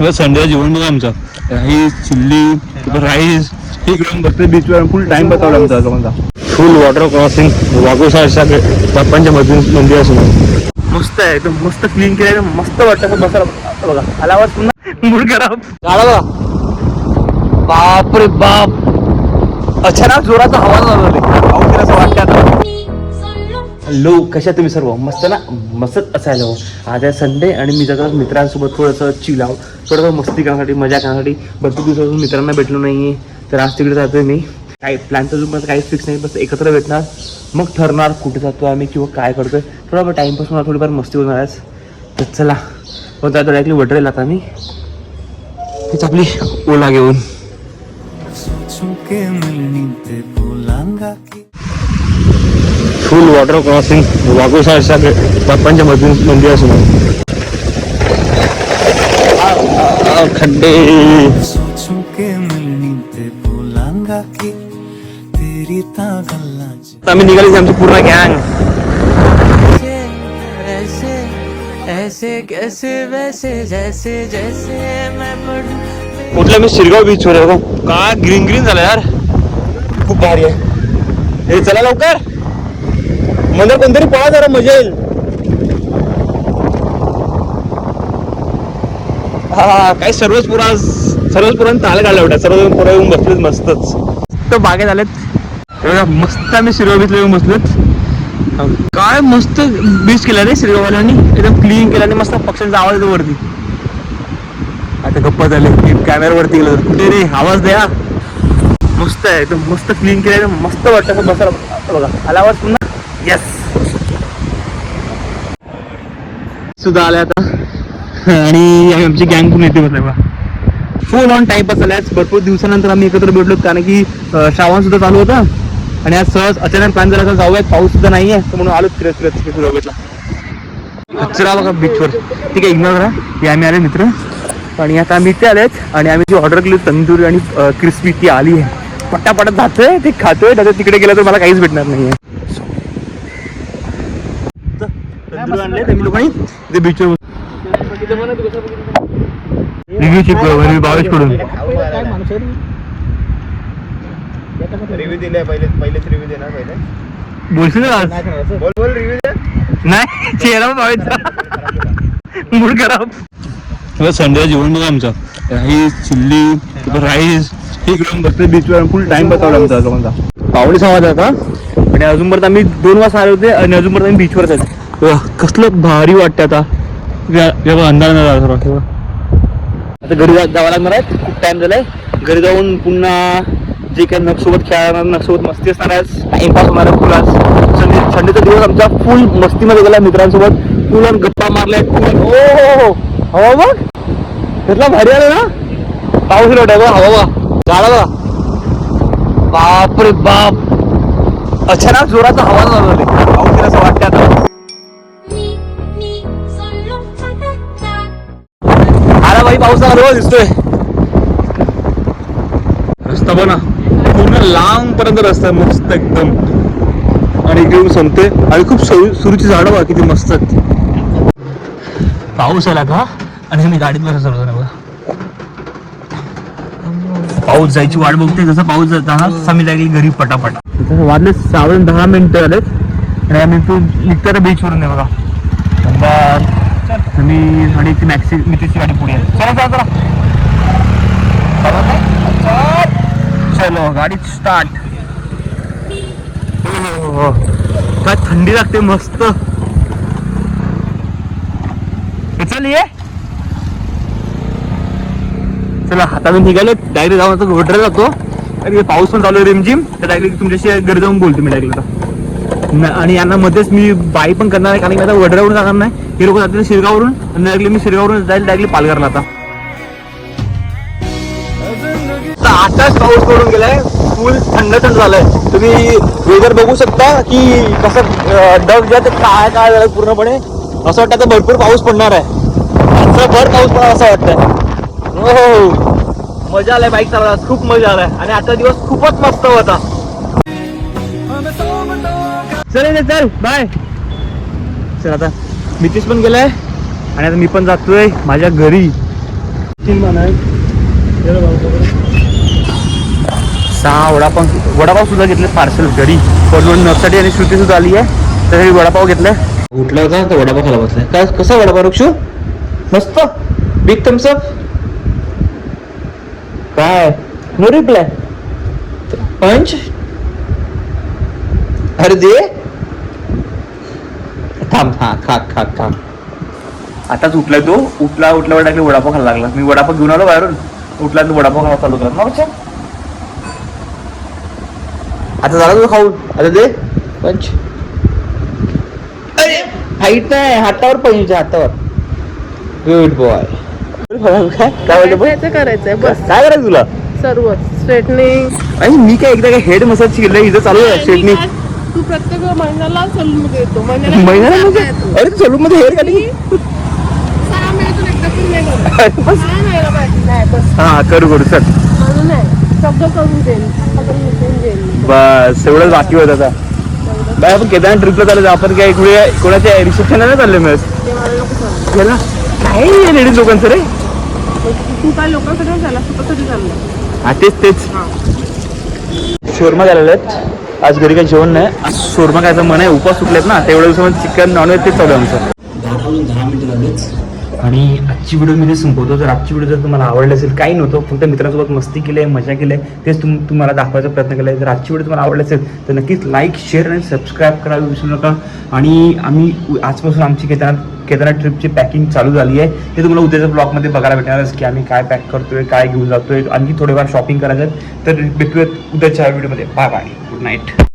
बघा संडेला जेवण बघा आमचं. राईस चिल्ली राईस हे इकडून बसते बीचवर फुल टाइम बसवला आमचा लोकांचा फुल वॉटर क्रॉसिंग वाघोसाच्या बाप्पांच्या मधून मंदिर असून मस्त आहे एकदम मस्त क्लीन केलं मस्त वाटतं बसायला. बघा आला आवाज पुन्हा? मूड खराब. झाला बघा. बाप रे बाप. अचानक जोराचा आवाज आला असं वाटतं लो कशा तुम्ही सर्व? मस्त ना? मस्तच असायला हो. आज आहे संडे आणि मी जर मित्रांसोबत थोडंसं चिलाव आहो थोडंसं मस्ती करण्यासाठी मजा करण्यासाठी. भरपूर दिवसापासून मित्रांना भेटलो नाही आहे तर आज तिकडे जातोय मी. काही प्लॅनचं अजून माझं काहीच फिक्स नाही बस एकत्र भेटणार. मग ठरणार कुठे जातो आम्ही किंवा काय करतोय. थोडा टाईमपास मला थोडीफार मस्ती होणार आहेस तर चला पण त्या डायरेक्टली वटरेल आता मी. हेच आपली ओला घेऊन. फुल वॉटर क्रॉसिंग वाघोसाच्या बाप्पांच्या मधून मंदिर असून खड्डे। के की आम्ही निघाली आमची पूर्ण गँग ऐसे ऐसे कैसे वैसे जैसे जैसे मैं पढ़ूं कुठल्या मी शिरगाव बीच वर काय ग्रीन ग्रीन झालं यार? खूप भारी आहे हे चला लवकर? म्हणजे कोणतरी पळा जरा मजा येईल. हा काय सर्वच पुरा सर्वच पुराण ताल काढला बेटा सर्व पुरा येऊन बसलेत मस्तच. तर बागेत आलेत मस्त आम्ही शिरगाव बीचला येऊन बसलोत. काय मस्त बीच केला रे शिरगाववाल्यांनी एकदम क्लीन केला आणि मस्त पक्ष्यांचा आवाज येतो वरती. आता गप्पा झाले. की कॅमेरावरती गेलो तर. रे? आवाज द्या. मस्त आहे. एकदम मस्त क्लीन केला. मस्त वाटतं. असं बसायला बघा. आला आवाज पुन्हा. येस सुद्धा आलाय आता. आणि आमची गँग पण येते बसले बा फुल ऑन टाइमपास आल्याच भरपूर दिवसानंतर आम्ही एकत्र भेटलो कारण की श्रावण सुद्धा चालू होता. आणि आज सहज अचानक प्लॅन झाला जाऊयात. पाऊस सुद्धा नाहीये. तर म्हणून आलो फिरत फिरत फिरत कचरा बघा बीचवर ठीक आहे इग्नोर करा हे आम्ही आले मित्र. आणि आता आम्ही इथे आलेत. आणि आम्ही जी ऑर्डर केली तंदुरी आणि क्रिस्पी ती आली आहे. पटापटात जातोय ते खातोय. त्याच्या तिकडे गेलं तर मला काहीच भेटणार नाहीये तंदुरी आणले त्यांनी लोकांनी ते बीचवर रिव्ह्यू चेक बावीसकडून रिव्ह्यू दिले पहिले पहिलेच रिव्ह्यू देणार पहिले. बोलशील ना आज बोल बोल रिव्ह्यू दे. नाही चेहरा बावीसचा मूड खराब. संडेला जेवण बघा आमचं. राईस चिल्ली राईस हे इकडून बसते बीचवर फुल टाइम बसवला आमचा लोकांचा पावणे सहा वाजता. आणि अजूनपर्यंत आम्ही दोन वाजता आले होते आणि अजूनपर्यंत आम्ही बीचवरच आहेत वाह, कसलं भारी वाटतं आता. बघा, अंधार झाला हे बघा. आता घरी जावं लागणार आहे खूप टाइम झालाय. घरी जाऊन पुन्हा जे काही नक्षसोबत खेळणार नक्षसोबत मस्ती असणार आहे टाइमपास होणार आहे फुल आज. संडे संडेचा दिवस आमचा फुल मस्तीमध्ये गेला मित्रांसोबत. फुल गप्पा मारल्या फुल ओ हो हो हवा बघ. कसला भारी आलं ना? पाऊस लोट आहे बघ हवा बघ. झाला बघा. बाप रे बाप. अचानक जोराचा हवा झाला पाऊस असं वाटतं आता. आला बाई पाऊस आला दिसतोय. रस्ता बना. पूर्ण लांब पर्यंत रस्ता मस्त एकदम. आणि इकडे संपते. आणि खूप सुरू सुरूची झाडं बघा किती मस्त आहेत पाऊस आला का? आणि मी गाडीत बसत बघा. पाऊस जायची वाट बघते जसं पाऊस जाता तसा मी लागली घरी पटापटा. वाजले साधारण दहा मिनिटं आलेत आणि आम्ही तू निघतो बीच वरून आहे बघा. मी ती मॅक्सी मी तिची गाडी पुढे चला चला चला. चलो गाडी स्टार्ट हो, हो, हो. काय थंडी लागते मस्त. चल ये. चला आता मी निघालो डायरेक्ट जाऊन आता रोडला जातो. आणि पाऊस पण चालू आहे रिमझिम तर डायरेक्ट तुमच्याशी घरी जाऊन बोलतो मी डायरेक्ट आता. आणि यांना मध्येच मी बाई पण करणार आहे कारण की आता वडरावरून जाणार नाही. हे लोक जातील शिरगावरून आणि डायरेक्टली मी शिरगावरून जाईल डायरेक्टली पालघरला आता. आताच पाऊस पडून गेलाय. फुल थंड थंड झालाय. तुम्ही वेदर बघू शकता की कसं डग ढग जे आहे ते काय काय झालं पूर्णपणे. असं वाटतं आता भरपूर पाऊस पडणार आहे. असं भर पाऊस पडणार असं वाटतंय. हो. मजा आलाय बाईक चालवण्यास खूप मजा आलाय आणि आजचा दिवस खूपच मस्त होता. चल ना चल. बाय. चल आता. नितीश पण गेलाय. आणि आता मी पण जातोय माझ्या घरी. सहा वडापाव वडापाव सुद्धा घेतले पार्सल घरी. पडून नसाठी आणि श्रुती सुद्धा आली आहे. तर वडापाव घेतलाय. उठला होता तर वडापाव खाला बसलाय. काय कसा वडापाव रुक्षू? मस्त? बिग थम्सअप काय? No reply punch? अरे दे. थांब हा खा खा खा आताच उठलाय तो? उठला उठल्यावर टाकले वडापाव खायला लागला. मी वडापाव घेऊन आलो बाहेरून. उठला तो वडापाव खायला चालू मग अच्छा. आता झाला तुझं खाऊन. आता दे. पंच. अरे हाईट नाही. हातावर पाहिजे हातावर. गुड बॉय काय? करायचं करायचंय बस. काय करायचं तुला? सर्व स्ट्रेटनिंग. आणि मी काय एकदा काय हेड मसाज केलं इथं चालू आहे स्ट्रेटनी तू प्रत्येक महिन्याला सलून येतो. महिन्याला म्हणजे? अरे सलून मध्ये हेअर कटिंग सहा महिन्यातून एकदा पण नाही करत. अरे बस. नाही व्हायला पाहिजे. नाही बस. हा करू करू चल. सगळं करून देईन बस एवढंच बाकी होत आता. बाय आपण केदारनाथ ट्रिपला चाललो आपण काय इकडे कोणाच्या रिसेप्शनला चालले मग ते मला नको सांग. गेला काय लेडीज लोकांचं रे. तू काय लोकांसाठी झाला स्वतःसाठी चाललं हा तेच तेच. शोरमा झालेले आहेत. आज घरी काही जेवण नाही. आज शोरमा खायचं मन आहे. उपास सुटलेत ना. तेवढ्या दिवसामध्ये चिकन नॉनव्हेज तेच चालू आहे आमचं. दहा वाजून दहा मिनिटं झालेच आणि आजची व्हिडिओ मी ते संपवतो. जर आजची व्हिडिओ जर तुम्हाला आवडली असेल काही नव्हतं फक्त मित्रांसोबत मस्ती केली आहे मजा केली आहे तेच तुम तुम्हाला दाखवायचा प्रयत्न केला आहे. जर आजची व्हिडिओ तुम्हाला आवडली असेल तर नक्कीच लाईक शेअर आणि सबस्क्राईब करायला विसरू नका. आणि आम्ही आजपासून आमची केदारनाथ केदारनाथ ट्रिपची पॅकिंग चालू झाली आहे. ते तुम्हाला उद्याच्या ब्लॉगमध्ये बघायला भेटणारच की आम्ही काय पॅक करतोय काय घेऊन जातोय. आणखी थोडेफार शॉपिंग करायचं तर भेटूयात उद्याच्या व्हिडिओमध्ये बाय बाय गुड नाईट